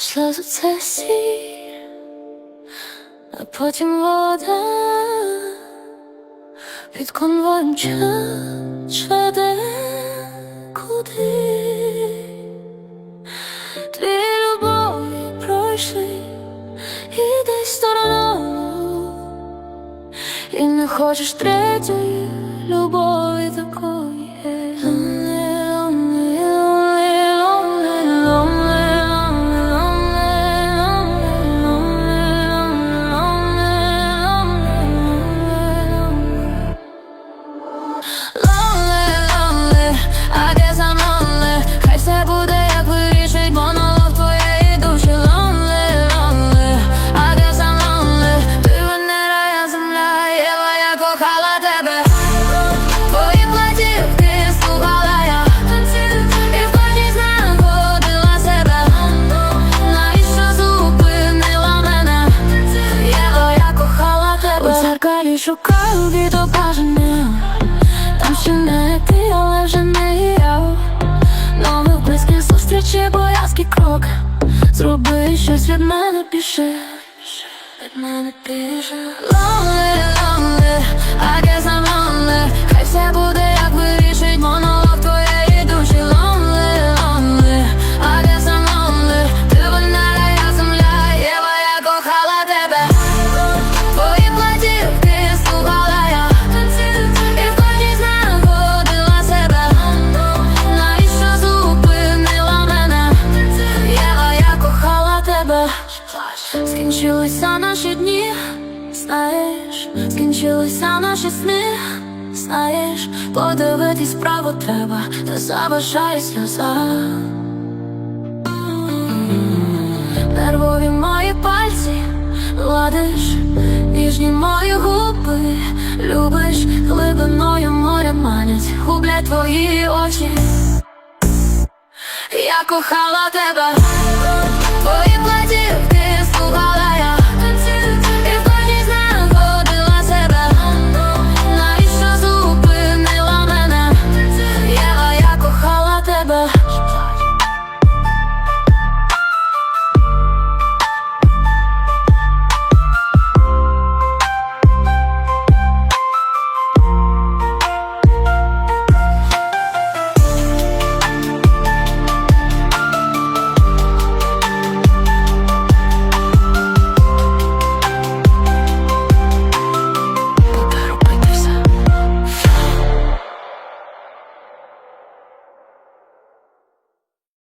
Сльози це сіль, а потім вода. Під конвоєм час веде куди. Дві любові пройшли і десь стороною. І не хочеш третьої любові такої Дзеркалі шукаю відображення Там ще не ти, але вже не я. Нових близьких зустрічі, боязкий крок. Зроби щось від мене більше. Від мене більше. Lonely, lonely, I guess I'm lonely. Хай все тебе. Скінчилися наші дні, знаєш, скінчилися наші сни, знаєш, подивитись право треба, та заважає сльоза. Нервові мої пальці гладиш, ніжні мої губи, любиш. Глибиною моря манять, гублять твої очі. Я кохала тебе,